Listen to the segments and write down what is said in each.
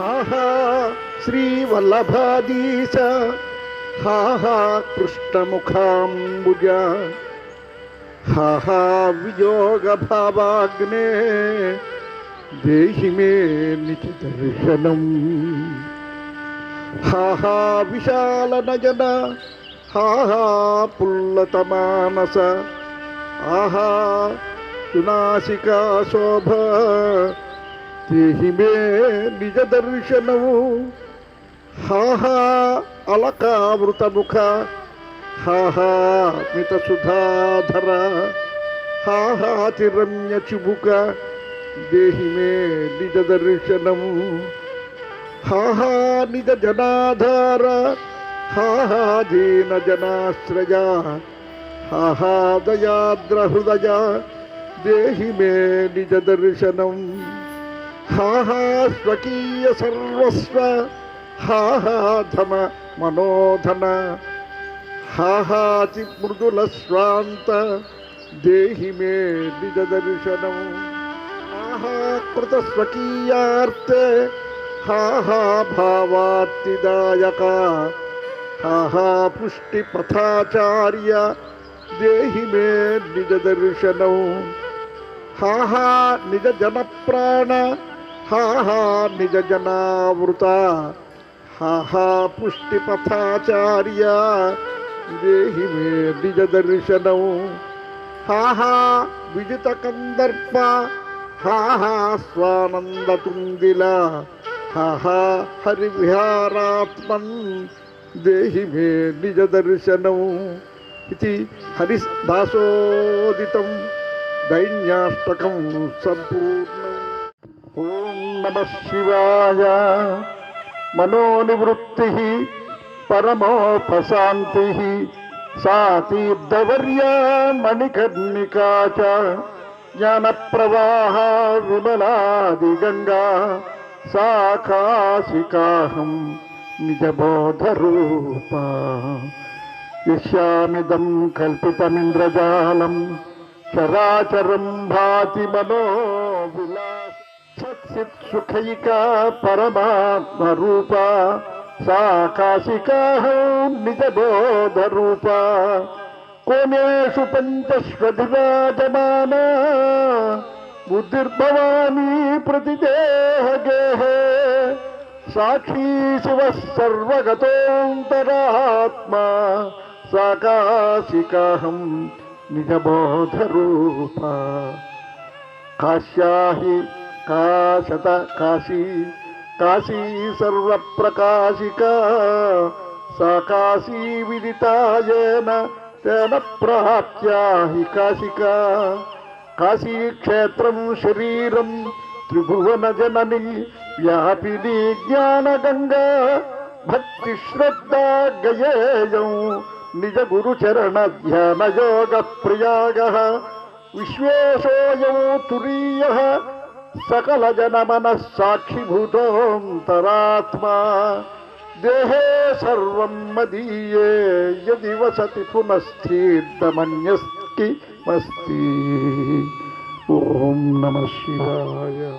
హాహా శ్రీవల్లభాదీశ హాహా కృష్ణముఖాంబుజ హాహా వియోగ భావాగ్నే దేహి మే నిజ దర్శనం హాహా విశాల నయన హాహా పుల్లత మానస ఆహా సునాసికా శోభ దేహి నిజ దర్శనము. హాహా అలకావృత ముఖ హాహా మిత సుధాధర హాహా తిరమ్య చిబుక దేహిమే నిజ దర్శనము. హాహా నిజ జనాధార. హాహా దీన జనాశ్రయ. హాహా దయాద్ర హృదయ. దేహి మే నిజ దర్శనం హాహా స్వకీయ సర్వస్వ హాహా ధమ మనోధన హాహాతి మృదుల స్వాంత దేహి మే నిజ దర్శనం ఆహా కృత స్వకీయార్తే హాహా భావాత్తిదాయక హాహా పుష్టి పథాచార్య దేహి మే నిజ దర్శనం హాహా నిజ జన హా హా నిజ జనావృత హా పుష్టి పథాచార్య దేహి మే నిజ దర్శనం హా హా విజిత కందర్ప హా హా స్వానంద హాహా హా హాహా హరివిహారాత్మన్ దేహి మే నిజ దర్శనం ఇది హరిదాసోదితం దైన్యాష్టకం సంపూర్ణ ఓం నమ శివాయ. మనోనివృత్తి పరమోపశాంతి సా తీర్థవర్యా మణికర్ణికా చ. జ్ఞానప్రవాహ విమలాదిగంగా సాకాశికాహం కాశికాహం నిజబోధరూపా. యస్యామిదం కల్పితమింద్రజాలం చరాచరం భాతి మనో సత్సిత్ సుఖైక పరమాత్మ రూప సా కాశికాహం నిజబోధ రూప కోణేషు పంచస్వధిరాజమాన బుద్ధిర్భవానీ ప్రతిదేహగేహే సాక్షీ శివ సర్వగతోంతరాత్మా సాకాశికాహం కాశీ. కాశీ సర్వప్రకాశికా. సా కాశీ విదితాయేన తేన ప్రాప్త్యా హి కాశికా కాశీక్షేత్రం శరీరం త్రిభువన జనని వ్యాపిని జ్ఞానగంగా భక్తి శ్రద్ధా గయేయం నిజ గురు చరణ ధ్యాన ప్రయాగ. విశ్వేశోయం తురీయ. సకల జన మన సాక్షిభూతోంతరాత్మా దేహే సర్వం మదీయే యది వసతి పునఃస్థీర్ధమన్యస్కి మస్తి. ఓం నమ శివాయ.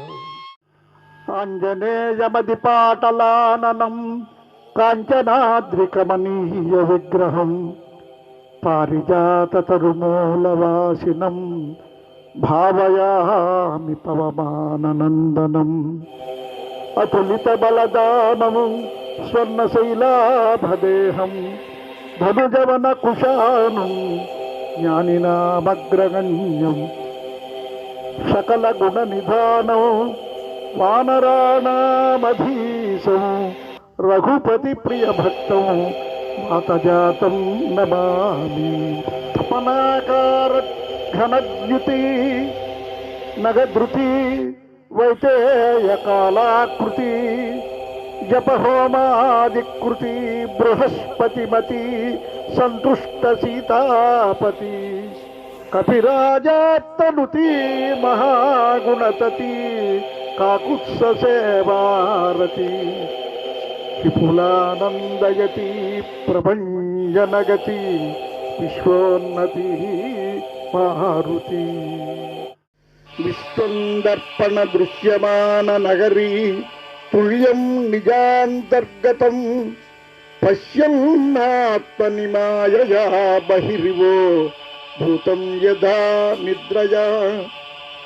ఆంజనేయమదిపాటలాననం కాంచనాద్రికమనీయ విగ్రహం పారిజాత పారిజాతరుమూలవాసినం భావయామి పవమాననందనం అతులిత బలదానము స్వర్ణశైలాభదేహం ధనుజవన కుశాను జ్ఞానినామగ్రగణ్యం సకల గుణ నిధానం వానరాణామధీశం రఘుపతి ప్రియ భక్తం మాతజాతం నమామి తపనాకార ఘనద్యుతి నగధృతి వైతేయకాలాకృతి జపహోమాదికృతి బృహస్పతిమతి సంతుష్ట సీతాపతి కపిరాజాత్తనుతి మహాగుణతతి కాకుత్స సేవారతి విపులానందయతి ప్రభంజనగతి విశ్వోన్నతి. మారుతి. విశ్వందర్పణ దృశ్యమాన నగరీ తుల్యం నిజాంతర్గతం పశ్యన్నాత్మని పశ్యన్నాత్మనిమాయయా బహిరివో భూతం యథా నిద్రయా.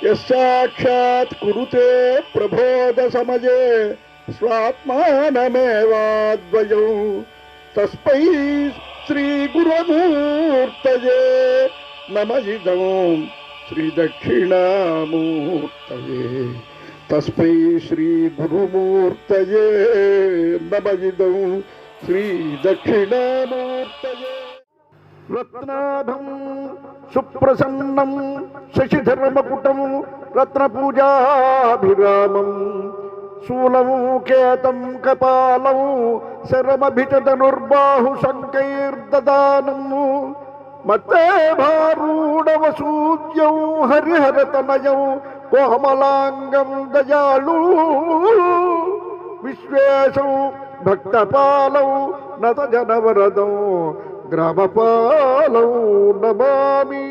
యసాక్షాత్ కురుతే ప్రబోధ సమయే స్వాత్మానమేవాద్వయం తస్మై శ్రీ नमजिदौ श्रीदक्षिणामूर्तये तस्मै श्रीगुरुमूर्तये नमजिदौ श्रीदक्षिणामूर्तये। रत्नाभं सुप्रसन्नं शशिधर्मपुटं रत्नपूजाभिरामम् कपालम कपालौ शरमभिचतनुर्बाहुशङ्कैर्ददानम् రత్నపూజాభిరామం శూలం కేతం కపాలం హరిహరతనయం కోమలాంగం దయాళు విశ్వేశం భక్తపాలం నత జనవరదం గ్రామపాలం నమామి